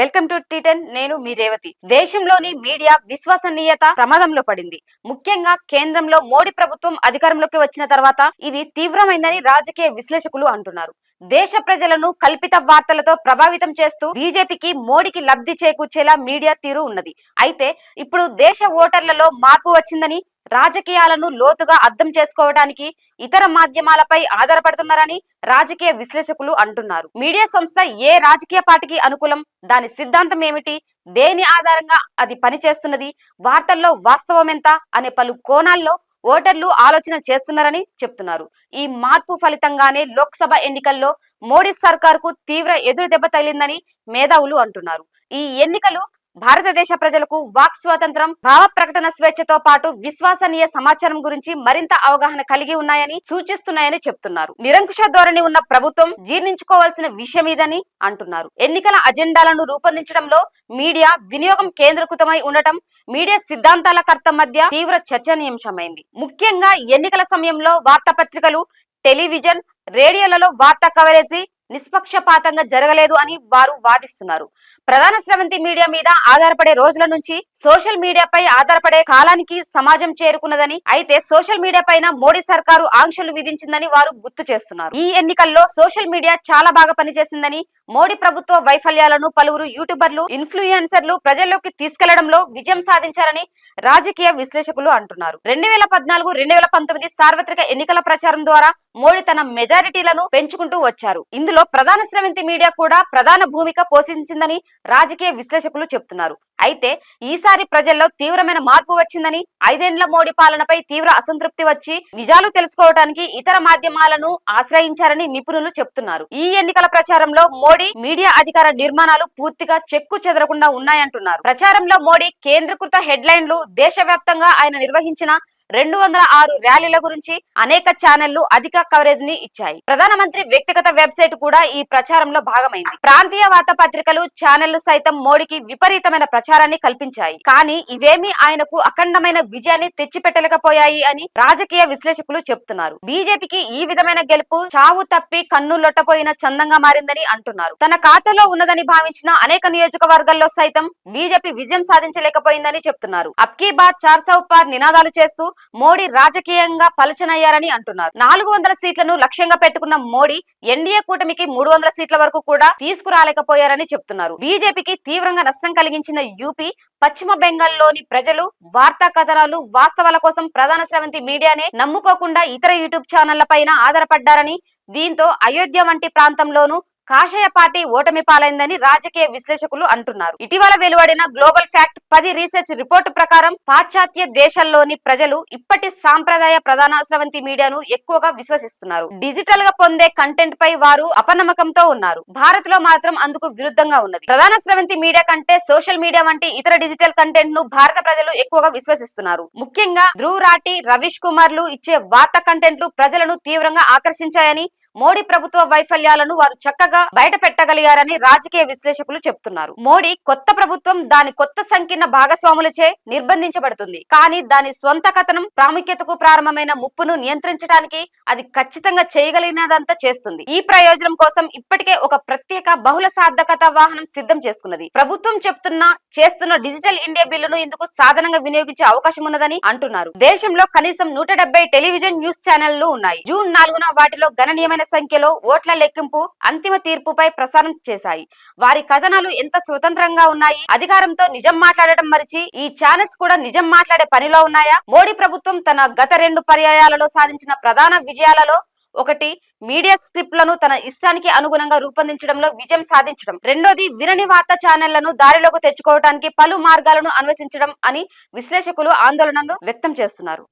Welcome to T10 నేను మీ రేవతి. దేశంలోని media విశ్వసనీయత ప్రమాదంలో పడింది. ముఖ్యంగా కేంద్రంలో మోడీ ప్రభుత్వం అధికారంలోకి వచ్చిన తర్వాత ఇది తీవ్రమైందని రాజకీయ విశ్లేషకులు అంటున్నారు. దేశ ప్రజలను కల్పిత వార్తలతో ప్రభావితం చేస్తూ బీజేపీకి మోడీకి లబ్ధి చేకూర్చేలా మీడియా తీరు ఉన్నది. అయితే ఇప్పుడు దేశ ఓటర్లలో మార్పు వచ్చిందని రాజకీయాలను లోతుగా అర్థం చేసుకోవడానికి ఇతర మాధ్యమాలపై ఆధారపడుతున్నారని రాజకీయ విశ్లేషకులు అంటున్నారు. మీడియా సంస్థ ఏ రాజకీయ పార్టీకి అనుకూలం? దాని సిద్ధాంతం ఏమిటి? దేని ఆధారంగా అది పనిచేస్తున్నది? వార్తల్లో వాస్తవం ఎంత? అనే పలు కోణాల్లో ఓటర్లు ఆలోచన చేస్తున్నారని చెప్తున్నారు. ఈ మార్పు ఫలితంగానే లోక్సభ ఎన్నికల్లో మోడీ సర్కార్కు తీవ్ర ఎదురు దెబ్బ తగిలిందని మేధావులు అంటున్నారు. ఈ ఎన్నికలు భారతదేశ ప్రజలకు వాక్ స్వాతంత్రం భావ ప్రకటన స్వేచ్ఛతో పాటు విశ్వసనీయ సమాచారం గురించి మరింత అవగాహన కలిగి ఉన్నాయని సూచిస్తున్నాయని చెప్తున్నారు. నిరంకుశ ధోరణి ఉన్న ప్రభుత్వం జీర్ణించుకోవాల్సిన విషయం ఇదని అంటున్నారు. ఎన్నికల అజెండాలను రూపొందించడంలో మీడియా వినియోగం కేంద్రీకృతమై ఉండటం మీడియా సిద్ధాంతాల కర్త మధ్య తీవ్ర చర్చనీయాంశమైంది. ముఖ్యంగా ఎన్నికల సమయంలో వార్తాపత్రికలు టెలివిజన్ రేడియోలలో వార్తా కవరేజీ నిష్పక్షపాతంగా జరగలేదు అని వారు వాదిస్తున్నారు. ప్రధాన స్రవంతి మీడియా మీద ఆధారపడే రోజుల నుంచి సోషల్ మీడియాపై ఆధారపడే కాలానికి సమాజం చేరుకున్నదని అయితే సోషల్ మీడియా పైన మోడీ సర్కారు ఆంక్షలు విధించిందని వారు గుర్తు చేస్తున్నారు. ఈ ఎన్నికల్లో సోషల్ మీడియా చాలా బాగా పనిచేసిందని మోడీ ప్రభుత్వ వైఫల్యాలను పలువురు యూట్యూబర్లు ఇన్ఫ్లుయెన్సర్లు ప్రజల్లోకి తీసుకెళ్ళడంలో విజయం సాధించారని రాజకీయ విశ్లేషకులు అంటున్నారు. రెండు వేల పద్నాలుగు రెండు వేల పంతొమ్మిది సార్వత్రిక ఎన్నికల ప్రచారం ద్వారా మోడీ తన మెజారిటీలను పెంచుకుంటూ వచ్చారు. ఇందులో ప్రధాన స్రవంతి మీడియా కూడా ప్రధాన భూమిక పోషించిందని రాజకీయ విశ్లేషకులు చెప్తున్నారు. అయితే ఈసారి ప్రజల్లో తీవ్రమైన మార్పు వచ్చిందని ఐదేండ్ల మోడీ పాలనపై తీవ్ర అసంతృప్తి వచ్చి నిజాలు తెలుసుకోవడానికి ఇతర మాధ్యమాలను ఆశ్రయించారని నిపుణులు చెప్తున్నారు. ఈ ఎన్నికల ప్రచారంలో మోడీ మీడియా అధికార నిర్మాణాలు పూర్తిగా చెక్కు చెదరకుండా ఉన్నాయంటున్నారు. ప్రచారంలో మోడీ కేంద్రీకృత హెడ్లైన్లు దేశవ్యాప్తంగా ఆయన నిర్వహించిన రెండు వందల ఆరు ర్యాలీల గురించి అనేక ఛానళ్ళు అధిక కవరేజ్ని ఇచ్చాయి. ప్రధానమంత్రి వ్యక్తిగత వెబ్సైట్ కూడా ఈ ప్రచారంలో భాగమైంది. ప్రాంతీయ వార్తాపత్రికలు ఛానళ్ళు సైతం మోడీకి విపరీతమైన ప్రచారాన్ని కల్పించాయి. కానీ ఇవేమీ ఆయనకు అఖండమైన విజయాన్ని తెచ్చిపెట్టలేకపోయాయి అని రాజకీయ విశ్లేషకులు చెప్తున్నారు. బీజేపీకి ఈ విధమైన గెలుపు చావు తప్పి కన్ను లొట్టపోయిన చందంగా మారిందని అంటున్నారు. తన ఖాతాలో ఉన్నదని భావించిన అనేక నియోజకవర్గాల్లో సైతం బీజేపీ విజయం సాధించలేకపోయిందని చెప్తున్నారు. అబ్కీ బార్ చార్ సౌ పార్ నినాదాలు చేస్తూ మోడీ రాజకీయంగా పలచనయ్యారని అంటున్నారు. నాలుగు వందల సీట్లను లక్ష్యంగా పెట్టుకున్న మోడీ ఎన్డీఏ కూటమికి మూడు వందల సీట్ల వరకు కూడా తీసుకురాలేకపోయారని చెప్తున్నారు. బీజేపీకి తీవ్రంగా నష్టం కలిగించిన యూపీ పశ్చిమ బెంగాల్లోని ప్రజలు వార్తా కథనాలు వాస్తవాల కోసం ప్రధాన స్రవంతి మీడియానే నమ్ముకోకుండా ఇతర యూట్యూబ్ ఛానళ్ళ పైన ఆధారపడ్డారని దీంతో అయోధ్య వంటి ప్రాంతంలోనూ కాషాయ పార్టీ ఓటమి పాలైందని రాజకీయ విశ్లేషకులు అంటున్నారు. ఇటీవల వెలువడిన గ్లోబల్ ఫ్యాక్ట్ పది రీసెర్చ్ రిపోర్టు ప్రకారం పాశ్చాత్య దేశాల్లోని ప్రజలు ఇప్పటి సాంప్రదాయ ప్రధాన స్రవంతి మీడియాను ఎక్కువగా విశ్వసిస్తున్నారు. డిజిటల్గా పొందే కంటెంట్ పై వారు అపనమ్మకంతో ఉన్నారు. భారత్లో మాత్రం అందుకు విరుద్ధంగా ఉన్నది. ప్రధాన స్రవంతి మీడియా కంటే సోషల్ మీడియా వంటి ఇతర డిజిటల్ కంటెంట్ను భారత ప్రజలు ఎక్కువగా విశ్వసిస్తున్నారు. ముఖ్యంగా ధ్రువ్ రాటి రవీష్ కుమార్లు ఇచ్చే వార్త కంటెంట్లు ప్రజలను తీవ్రంగా ఆకర్షించాయని మోడీ ప్రభుత్వ వైఫల్యాలను వారు చక్కగా బయట పెట్టగలిగారని రాజకీయ విశ్లేషకులు చెప్తున్నారు. మోడీ కొత్త ప్రభుత్వం దాని కొత్త సంకీర్ణ భాగస్వాములచే నిర్బంధించబడుతుంది. కానీ దాని స్వంత కథనం ప్రాముఖ్యతకు ప్రారంభమైన ముప్పును నియంత్రించడానికి అది ఖచ్చితంగా చేయగలిగినదంతా చేస్తుంది. ఈ ప్రయోజనం కోసం ఇప్పటికే ఒక ప్రత్యేక బహుళ సార్థకత వాహనం సిద్ధం చేసుకున్నది. ప్రభుత్వం చెప్తున్న చేస్తున్న డిజిటల్ ఇండియా బిల్లును ఇందుకు సాధనంగా వినియోగించే అవకాశం ఉన్నదని అంటున్నారు. దేశంలో కనీసం నూట టెలివిజన్ న్యూస్ ఛానళ్ళు ఉన్నాయి. జూన్ నాలుగున వాటిలో గణనీయమైన గణనీయమైన సంఖ్యలో ఓట్ల లెక్కింపు అంతిమ తీర్పుపై ప్రసారం చేశాయి. వారి కథనాలు ఎంత స్వతంత్రంగా ఉన్నాయి? అధికారంతో నిజం మాట్లాడటం మరిచి ఈ ఛానల్స్ కూడా నిజం మాట్లాడే పనిలో ఉన్నాయా? మోడీ ప్రభుత్వం తన గత రెండు పర్యాయాలలో సాధించిన ప్రధాన విజయాలలో ఒకటి మీడియా స్క్రిప్ట్లను తన ఇష్టానికి అనుగుణంగా రూపొందించడంలో విజయం సాధించడం. రెండోది వినని వార్తా ఛానళ్ళను దారిలోకి తెచ్చుకోవడానికి పలు మార్గాలను అన్వేషించడం అని విశ్లేషకులు ఆందోళనను వ్యక్తం చేస్తున్నారు.